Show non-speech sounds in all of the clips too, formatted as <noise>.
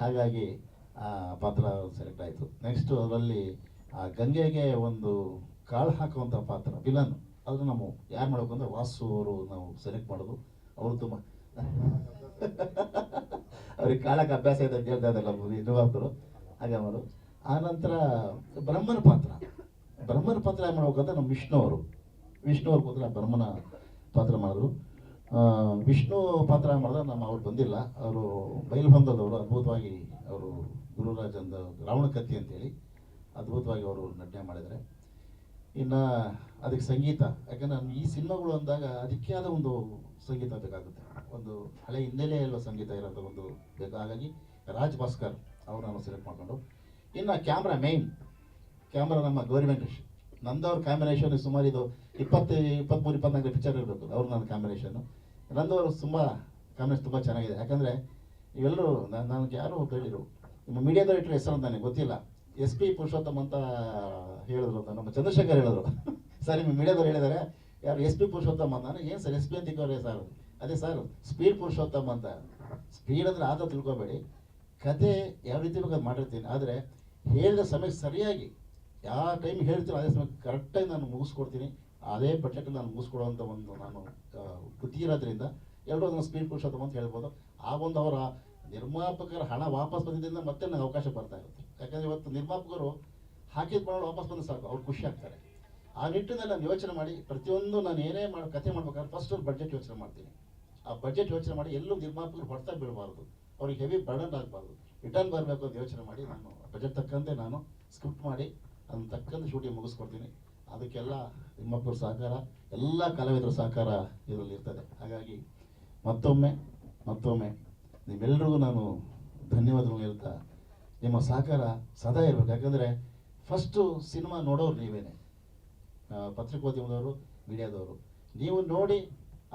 ಹಾಗಾಗಿ ಆ ಪಾತ್ರ ಸೆಲೆಕ್ಟ್ ಆಯಿತು. ನೆಕ್ಸ್ಟ್ ಅದರಲ್ಲಿ, ಆ ಗಂಗೆಗೆ ಒಂದು ಕಾಳು ಹಾಕುವಂಥ ಪಾತ್ರ, ವಿಲನ್. ಅದನ್ನು ನಾವು ಯಾರು ಮಾಡಬೇಕು ಅಂದರೆ ವಾಸು ಅವರು ನಾವು ಸೆಲೆಕ್ಟ್ ಮಾಡೋದು. ಅವರು ತುಂಬ <laughs> ಅವ್ರಿಗೆ ಕಾಳಕ್ಕೆ ಅಭ್ಯಾಸ ಇದೆ ಅಂತ ಹೇಳ್ತಾ ಇದ್ದಲ್ಲ ಹಾಗೆ ಆ ಆನಂತರ ಬ್ರಹ್ಮನ ಪಾತ್ರ. ಬ್ರಹ್ಮನ ಪಾತ್ರ ಯಾರು ಮಾಡ್ಬೇಕಂದ್ರೆ ನಮ್ಮ ವಿಷ್ಣು ಅವರು. ವಿಷ್ಣು ಅವ್ರ ಪಾತ್ರ ಬ್ರಹ್ಮನ ಪಾತ್ರ ಮಾಡಿದ್ರು ವಿಷ್ಣು ಪಾತ್ರ ಮಾಡಿದ್ರೆ ನಮ್ಮ ಅವ್ರು ಬಂದಿಲ್ಲ. ಅವರು ಬಯಲು ಬಂದದವರು ಅದ್ಭುತವಾಗಿ ಅವರು ಗುರುರಾಜಂದು ರಾವಣ ಕತ್ತಿ ಅಂತೇಳಿ ಅದ್ಭುತವಾಗಿ ಅವರು ನಟನೆ ಮಾಡಿದರೆ ಇನ್ನು ಅದಕ್ಕೆ ಸಂಗೀತ, ಯಾಕಂದರೆ ನಾನು ಈ ಸಿನಿಮಾಗಳು ಅಂದಾಗ ಅದಕ್ಕೆ ಆದ ಒಂದು ಸಂಗೀತ ಬೇಕಾಗುತ್ತೆ. ಒಂದು ಹಳೆ ಹಿನ್ನೆಲೆ ಇರುವ ಸಂಗೀತ ಇರೋದು ಒಂದು ಬೇಕು? ಹಾಗಾಗಿ ರಾಜ್ ಭಾಸ್ಕರ್ ಅವ್ರು ನಾನು ಸೆಲೆಕ್ಟ್ ಮಾಡಿಕೊಂಡು. ಇನ್ನು ಕ್ಯಾಮ್ರಾ ಮೇನ್ ಕ್ಯಾಮ್ರಾ ನಮ್ಮ ಗೌರಿ ವೆಂಕಟೇಶ್. ನಂದವ್ರ ಕಾಂಬಿನೇಷನ್ ಸುಮಾರು ಇದು ಇಪ್ಪತ್ತು ಇಪ್ಪತ್ತ್ಮೂರು ಇಪ್ಪತ್ನಾಲ್ಕು ಪಿಕ್ಚರ್ ಇರಬೇಕು. ಅವ್ರು ನನ್ನ ಕಾಂಬಿನೇಷನ್ನು ನಂದವರು ತುಂಬ ಕಾಮೆಂಟ್ಸ್ ತುಂಬ ಚೆನ್ನಾಗಿದೆ. ಯಾಕಂದರೆ ಇವೆಲ್ಲರೂ ನಾನು ನನಗೆ ಯಾರು ಹೇಳಿದರು ನಿಮ್ಮ ಮೀಡಿಯಾದವ್ರು ಇಟ್ಟರೆ ಹೆಸರು ಅಂತ ನನಗೆ ಗೊತ್ತಿಲ್ಲ. ಎಸ್ ಪಿ ಪುರುಷೋತ್ತಮ್ ಅಂತ ಹೇಳಿದ್ರು ಅಂತ ನಮ್ಮ ಚಂದ್ರಶೇಖರ್ ಹೇಳಿದ್ರು. <laughs> ಸರ್, ನಿಮ್ಮ ಮೀಡಿಯಾದವ್ರು ಹೇಳಿದ್ದಾರೆ ಯಾರು ಎಸ್ ಪಿ ಪುರುಷೋತ್ತಮ್ ಅಂತ ನಾನು ಏನು ಸರ್, ಎಸ್ ಪಿ ಅಂತ ಸರ್? ಅದೇ ಸರ್ ಸ್ಪೀಡ್ ಪುರುಷೋತ್ತಮ್ ಅಂತ. ಸ್ಪೀಡ್ ಅಂದರೆ ಆದ ತಿಳ್ಕೊಬೇಡಿ. ಕತೆ ಯಾವ ರೀತಿ ಬೇಕಾದ್ರೆ ಮಾಡಿರ್ತೀನಿ. ಆದರೆ ಹೇಳಿದ ಸಮಯಕ್ಕೆ ಸರಿಯಾಗಿ, ಯಾವ ಟೈಮ್ ಹೇಳ್ತೀರೋ ಅದೇ ಸಮಯಕ್ಕೆ ಕರೆಕ್ಟಾಗಿ ನಾನು ಮುಗಿಸ್ಕೊಡ್ತೀನಿ. ಅದೇ ಪಠ್ಯಕ್ಕೆ ನಾನು ಮುಗಿಸ್ಕೊಡುವಂಥ ಒಂದು ನಾನು ಕೃತಿ ಇರೋದ್ರಿಂದ ಎಲ್ಲರೂ ಅದನ್ನು ಸ್ಪೀಡ್ ಪುರುಷೋತ್ತಮ ಅಂತ ಹೇಳ್ಬೋದು. ಆ ಒಂದು ಅವರ ನಿರ್ಮಾಪಕರ ಹಣ ವಾಪಸ್ ಬಂದಿದ್ದರಿಂದ ಮತ್ತೆ ನನಗೆ ಅವಕಾಶ ಬರ್ತಾ ಇರುತ್ತೆ. ಯಾಕಂದರೆ ಇವತ್ತು ನಿರ್ಮಾಪಕರು ಹಾಕಿದ ಬಣ್ಣ ವಾಪಸ್ ಬಂದು ಸಾಕು, ಅವ್ರು ಖುಷಿ ಆಗ್ತಾರೆ. ಆ ನಿಟ್ಟಿನಲ್ಲಿ ನಾನು ಯೋಚನೆ ಮಾಡಿ, ಪ್ರತಿಯೊಂದು ನಾನು ಏನೇ ಮಾಡಿ ಕಥೆ ಮಾಡ್ಬೇಕಾದ್ರೆ ಫಸ್ಟ್ ಒಂದು ಬಡ್ಜೆಟ್ ಯೋಚನೆ ಮಾಡ್ತೀನಿ. ಆ ಬಜೆಟ್ ಯೋಚನೆ ಮಾಡಿ ಎಲ್ಲೂ ನಿರ್ಮಾಪಕರು ಹೊಡ್ತಾ ಬೀಳಬಾರ್ದು. ಅವ್ರಿಗೆ ಹೆವಿ ಬರ್ಡನ್ ಆಗಬಾರ್ದು. ರಿಟರ್ನ್ ಬರಬೇಕು ಅಂತ ಯೋಚನೆ ಮಾಡಿ ನಾನು ಬಜೆಟ್ ತಕ್ಕಂತೆ ನಾನು ಸ್ಕ್ರಿಪ್ಟ್ ಮಾಡಿ, ಅದನ್ನು ತಕ್ಕಂತೆ ಶೂಟಿಂಗ್ ಮುಗಿಸ್ಕೊಡ್ತೀನಿ. ಅದಕ್ಕೆಲ್ಲ ನಿಮ್ಮಪ್ಪರ ಸಹಕಾರ, ಎಲ್ಲ ಕಲಾವಿದರ ಸಹಕಾರ ಇದರಲ್ಲಿ ಇರ್ತದೆ. ಹಾಗಾಗಿ ಮತ್ತೊಮ್ಮೆ ಮತ್ತೊಮ್ಮೆ ನಿಮ್ಮೆಲ್ಲರಿಗೂ ನಾನು ಧನ್ಯವಾದಗಳು ಹೇಳ್ತಾ, ನಿಮ್ಮ ಸಹಕಾರ ಸದಾ ಇರಬೇಕು. ಯಾಕಂದರೆ ಫಸ್ಟು ಸಿನಿಮಾ ನೋಡೋರು ನೀವೇನೆ. ಪತ್ರಿಕೋದ್ಯಮದವರು, ಮೀಡಿಯಾದವರು. ನೀವು ನೋಡಿ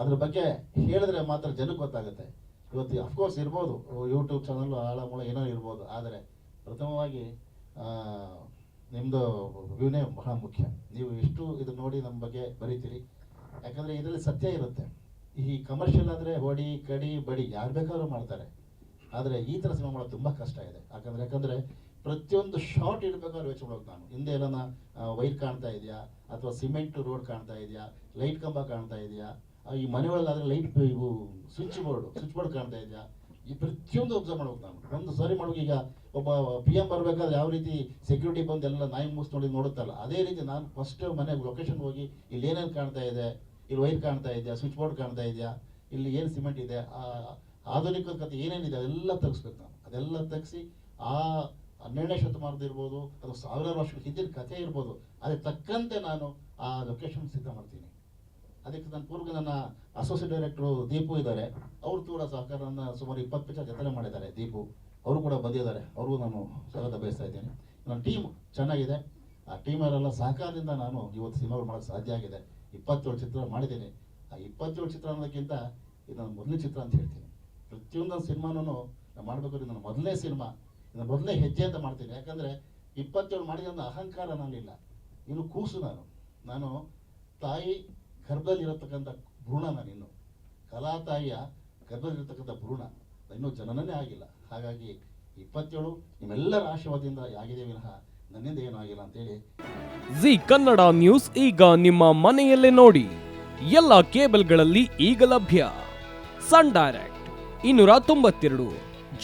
ಅದ್ರ ಬಗ್ಗೆ ಹೇಳಿದ್ರೆ ಮಾತ್ರ ಜನಕ್ಕೆ ಗೊತ್ತಾಗುತ್ತೆ. ಇವತ್ತು ಅಫ್ಕೋರ್ಸ್ ಇರ್ಬೋದು ಯೂಟ್ಯೂಬ್ ಚಾನಲ್ಲು ಆಳ ಮೂಳ ಏನೋ ಇರ್ಬೋದು. ಆದರೆ ಪ್ರಥಮವಾಗಿ ನಿಮ್ಮದು ವ್ಯೂನೇ ಬಹಳ ಮುಖ್ಯ. ನೀವು ಎಷ್ಟು ಇದು ನೋಡಿ ನಮ್ಮ ಬಗ್ಗೆ ಬರೀತೀರಿ. ಯಾಕಂದರೆ ಇದರಲ್ಲಿ ಸತ್ಯ ಇರುತ್ತೆ. ಈ ಕಮರ್ಷಿಯಲ್ ಆದರೆ ಹೊಡಿ, ಕಡಿ, ಬಡಿ ಯಾರು ಬೇಕಾದ್ರೂ ಮಾಡ್ತಾರೆ. ಆದರೆ ಈ ಥರ ಸಿನಿಮಾ ಮಾಡೋದು ತುಂಬ ಕಷ್ಟ ಇದೆ. ಯಾಕಂದ್ರೆ, ಯಾಕಂದರೆ ಪ್ರತಿಯೊಂದು ಶಾರ್ಟ್ ಇಡಬೇಕಾದ್ರೆ ಯೋಚನೆ ಮಾಡೋದು ನಾನು. ಹಿಂದೆ ಎಲ್ಲ ವೈರ್ ಕಾಣ್ತಾ ಇದೆಯಾ? ಅಥವಾ ಸಿಮೆಂಟ್ ರೋಡ್ ಕಾಣ್ತಾ ಇದೆಯಾ? ಲೈಟ್ ಕಂಬ ಕಾಣ್ತಾ ಇದೆಯಾ? ಈ ಮನೆಗಳಲ್ಲಾದ್ರೆ ಲೈಟ್ ಇವು ಸ್ವಿಚ್ ಬೋರ್ಡ್ ಸ್ವಿಚ್ ಬೋರ್ಡ್ ಕಾಣ್ತಾ ಇದೆಯಾ? ಈ ಪ್ರತಿಯೊಂದು ಅಬ್ಸರ್ವ್ ಮಾಡ್ಬೇಕು ನಾನು ಒಂದು ಸಾರಿ ಮಾಡ್ಬೇಕು ಈಗ ಒಬ್ಬ ಪಿ ಎಂ ಬರ್ಬೇಕಾದ್ರೆ ಯಾವ ರೀತಿ ಸೆಕ್ಯೂರಿಟಿ ಬಂದು ಎಲ್ಲ ನಾಯಿ ಮುಗಿಸ್ ನೋಡಿ ನೋಡುತ್ತಲ್ಲ, ಅದೇ ರೀತಿ ನಾನು ಫಸ್ಟ್ ಮನೆ ಲೊಕೇಶನ್ ಹೋಗಿ ಇಲ್ಲಿ ಏನೇನು ಕಾಣ್ತಾ ಇದೆ? ಇಲ್ಲಿ ವೈರ್ ಕಾಣ್ತಾ ಇದೆಯಾ? ಸ್ವಿಚ್ ಬೋರ್ಡ್ ಕಾಣ್ತಾ ಇದೆಯಾ? ಇಲ್ಲಿ ಏನು ಸಿಮೆಂಟ್ ಇದೆ? ಆ, ಆಧುನಿಕ ಕಥೆ ಏನೇನಿದೆ ಅದೆಲ್ಲ ತೆಗೆಸ್ಬೇಕು ನಾನು ಅದೆಲ್ಲ ತೆಗೆಸಿ ಆ ಹನ್ನೆರಡನೇ ಶತಮಾನದ ಇರ್ಬೋದು ಅಥವಾ ಸಾವಿರಾರು ವರ್ಷಗಳ ಹಿಂದಿನ ಕಥೆ ಇರ್ಬೋದು, ಅದಕ್ಕೆ ತಕ್ಕಂತೆ ನಾನು ಆ ಲೊಕೇಶನ್ ಸಿದ್ಧ ಮಾಡ್ತೀನಿ. ಅದಕ್ಕೆ ನನ್ನ ಪೂರ್ವ ನನ್ನ ಅಸೋಸಿಯೇಟ್ ಡೈರೆಕ್ಟ್ರು ದೀಪು ಇದ್ದಾರೆ. ಅವರು ಕೂಡ ಸಹಕಾರನ ಸುಮಾರು ಇಪ್ಪತ್ತು ಪಿಕ್ಚರ್ ಜೊತೆ ಮಾಡಿದ್ದಾರೆ ದೀಪು. ಅವರು ಕೂಡ ಬಂದಿದ್ದಾರೆ. ಅವ್ರಿಗೂ ನಾನು ಸ್ವಾಗತ ಬಯಸ್ತಾ ಇದ್ದೇನೆ. ನನ್ನ ಟೀಮ್ ಚೆನ್ನಾಗಿದೆ. ಆ ಟೀಮರೆಲ್ಲ ಸಹಕಾರದಿಂದ ನಾನು ಇವತ್ತು ಸಿನಿಮಾಗಳು ಮಾಡೋಕ್ಕೆ ಸಾಧ್ಯ ಆಗಿದೆ. ಇಪ್ಪತ್ತೇಳು ಚಿತ್ರ ಮಾಡಿದ್ದೀನಿ. ಆ ಇಪ್ಪತ್ತೇಳು ಚಿತ್ರ ಅನ್ನೋದಕ್ಕಿಂತ ಇದು ನನ್ನ ಮೊದಲನೇ ಚಿತ್ರ ಅಂತ ಹೇಳ್ತೀನಿ. ಪ್ರತಿಯೊಂದು ಸಿನಿಮಾನೂ ನಾನು ಮಾಡಬೇಕಾದ್ರೆ ನನ್ನ ಮೊದಲನೇ ಸಿನಿಮಾ. ಇದನ್ನು ಮೊದಲನೇ ಹೆಜ್ಜೆ ಅಂತ ಮಾಡ್ತೀನಿ. ಯಾಕಂದರೆ ಇಪ್ಪತ್ತೇಳು ಮಾಡಿದ ಅಹಂಕಾರ ನನ್ನಲ್ಲಿಲ್ಲ ಇನ್ನು ಕೂಸು ನಾನು. ನಾನು ತಾಯಿ ಗರ್ಭದಲ್ಲಿರತಕ್ಕಂಥ ಭ್ರೂಣ ನಾನು ಇನ್ನು ಕಲಾ ತಾಯಿಯ ಗರ್ಭದಲ್ಲಿರತಕ್ಕಂಥ ಭ್ರೂಣ. ಇನ್ನೂ ಜನನನೇ ಆಗಿಲ್ಲ. ಹಾಗಾಗಿ ಇಪ್ಪತ್ತೇಳು ನಿಮ್ಮೆಲ್ಲರ ಆಶೀರ್ವಾದದಿಂದ ಆಗಿದೆ ವಿನಃ ನನ್ನಿಂದ ಏನೂ ಆಗಿಲ್ಲ ಅಂತೇಳಿ. ಜಿ ಕನ್ನಡ ನ್ಯೂಸ್ ಈಗ ನಿಮ್ಮ ಮನೆಯಲ್ಲೇ ನೋಡಿ. ಎಲ್ಲ ಕೇಬಲ್ಗಳಲ್ಲಿ ಈಗ ಲಭ್ಯ. ಸನ್ ಡೈರೆಕ್ಟ್ ಇನ್ನೂರ ತೊಂಬತ್ತೆರಡು,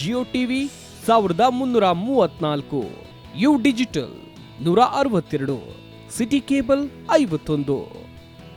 ಜಿಯೋ ಟಿವಿ ಸಾವಿರದ ಮುನ್ನೂರ ಮೂವತ್ನಾಲ್ಕು ಯು ಡಿಜಿಟಲ್ ನೂರ ಅರವತ್ತೆರಡು, ಸಿಟಿ ಕೇಬಲ್ ಐವತ್ತೊಂದು.